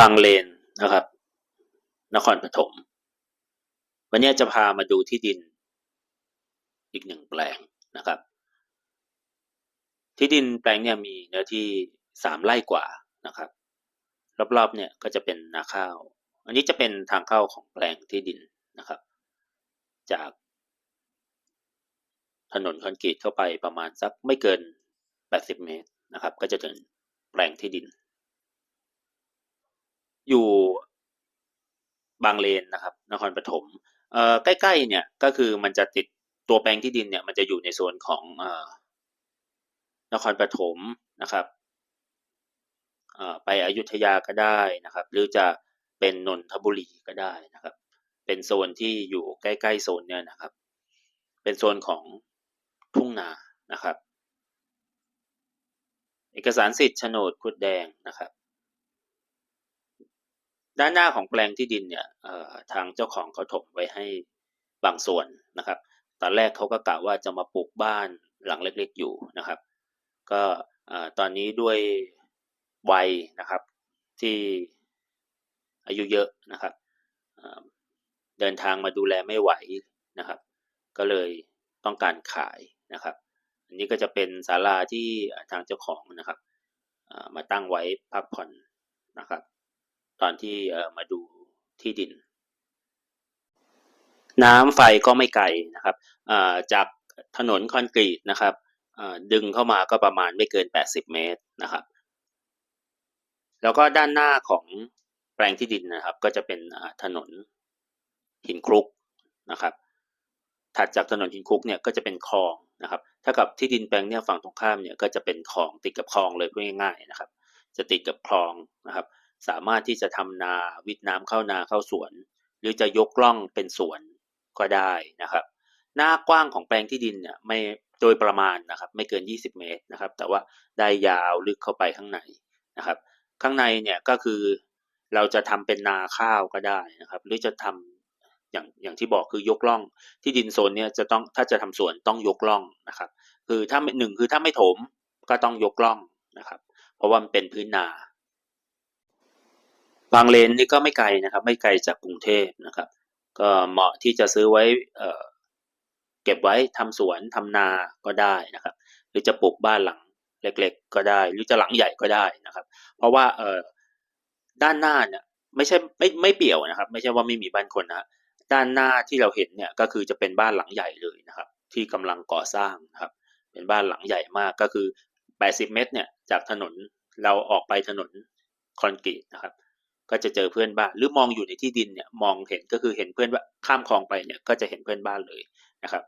บางเลนนะครับ นครปฐมวันนี้จะพามาดูที่ดินอีกหนึ่งแปลงนะครับ ที่ดินแปลงเนี่ยมีเนื้อที่สามไร่กว่านะครับ รอบๆเนี่ยก็จะเป็นนาข้าว อันนี้จะเป็นทางเข้าของแปลงที่ดินนะครับ จากถนนคอนกรีตเข้าไปประมาณสักไม่เกิน 80 เมตรนะครับ ก็จะถึงแปลงที่ดิน อยู่บางเลนนะครับ นครปฐมเอ่อใกล้ๆเนี่ยก็คือมันจะติดตัวแปลงที่ดินเนี่ยมันจะอยู่ในโซนของเอ่อนครปฐมนะครับเอ่อไปอยุธยาก็ได้นะครับ หรือจะเป็นนนทบุรีก็ได้นะครับ เป็นโซนที่อยู่ใกล้ๆโซนเนี่ยนะครับ เป็นโซนของทุ่งนานะครับ เอกสารสิทธิ์โฉนดคุดแดงนะครับ ด้านหน้าของแปลงที่ดินเนี่ยทางเจ้าของเขาถมไว้ให้บางส่วนนะครับ ตอนแรกเขาก็กะว่าจะมาปลูกบ้านหลังเล็กๆอยู่นะครับ ก็ตอนนี้ด้วยวัยนะครับที่อายุเยอะนะครับเดินทางมาดูแลไม่ไหวนะครับ ก็เลยต้องการขายนะครับ อันนี้ก็จะเป็นศาลาที่ทางเจ้าของนะครับมาตั้งไว้พักผ่อนนะครับ ตอนที่มาดูที่ดิน น้ำไฟก็ไม่ไกลนะครับจากถนนคอนกรีตนะครับดึงเข้ามาก็ประมาณไม่เกิน 80 เมตรนะครับ แล้วก็ด้านหน้าของแปลงที่ดินนะครับ ก็จะเป็นถนนหินคลุกนะครับ ถัดจากถนนหินคลุกเนี่ยก็จะเป็นคลองนะครับ ถ้ากับที่ดินแปลงเนี่ยฝั่งตรงข้ามเนี่ยก็จะเป็นคลองติดกับคลองเลยพูดง่ายๆนะครับ จะติดกับคลองนะครับ สามารถที่จะทำนาวิดน้ำเข้านาเข้าสวน หรือจะยกล่องเป็นสวนก็ได้นะครับ หน้ากว้างของแปลงที่ดินเนี่ยไม่โดยประมาณนะครับ ไม่เกิน 20 เมตรนะครับ แต่ว่าได้ยาวลึกเข้าไปข้างในนะครับ ข้างในเนี่ยก็คือเราจะทำเป็นนาข้าวก็ได้นะครับ หรือจะทำอย่างอย่างที่บอกคือยกล่องที่ดินโซนเนี้ยจะต้องถ้าจะทำสวนต้องยกล่องนะครับ คือถ้าหนึ่งคือถ้าไม่ถมก็ต้องยกล่องนะครับ เพราะว่ามันเป็นพื้นนา บางเลนนี่ก็ไม่ไกลนะครับ ไม่ไกลจากกรุงเทพนะครับ ก็เหมาะที่จะซื้อไว้เเก็บไว้ทำสวนทำนาก็ได้นะครับ หรือจะปลูกบ้านหลังเล็ก ๆ ก็ได้ หรือจะหลังใหญ่ก็ได้นะครับ เพราะว่าเด้านหน้าเนี่ยไม่ใช่ไม่ไม่เปี่ยวนะครับ ไม่ใช่ว่าไม่มีบ้านคนนะด้านหน้าที่เราเห็นเนี่ยก็คือจะเป็นบ้านหลังใหญ่เลยนะครับ ที่กำลังก่อสร้างนะครับ เป็นบ้านหลังใหญ่มากก็คือ 80 เมตรเนี่ยจากถนนเราออกไปถนนคอนกรีตนะครับ ก็จะเจอเพื่อนบ้าน หรือมองอยู่ในที่ดินเนี่ยมองเห็นก็คือเห็นเพื่อนว่าข้ามคลองไปเนี่ยก็จะเห็นเพื่อนบ้านเลยนะครับ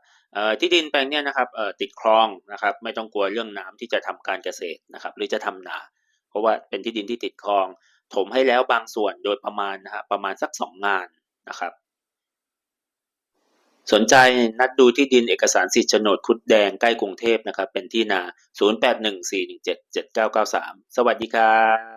ที่ดินแปลงเนี่ยนะครับติดคลองนะครับไม่ต้องกลัวเรื่องน้ำที่จะทำการเกษตรนะครับหรือจะทำนา เพราะว่าเป็นที่ดินที่ติดคลอง ถมให้แล้วบางส่วนโดยประมาณนะฮะประมาณสักสองงานนะครับ สนใจนัดดูที่ดินเอกสารสิทธิ์โฉนดคุดแดงใกล้กรุงเทพนะครับเป็นที่นา 0814177993 สวัสดีครับ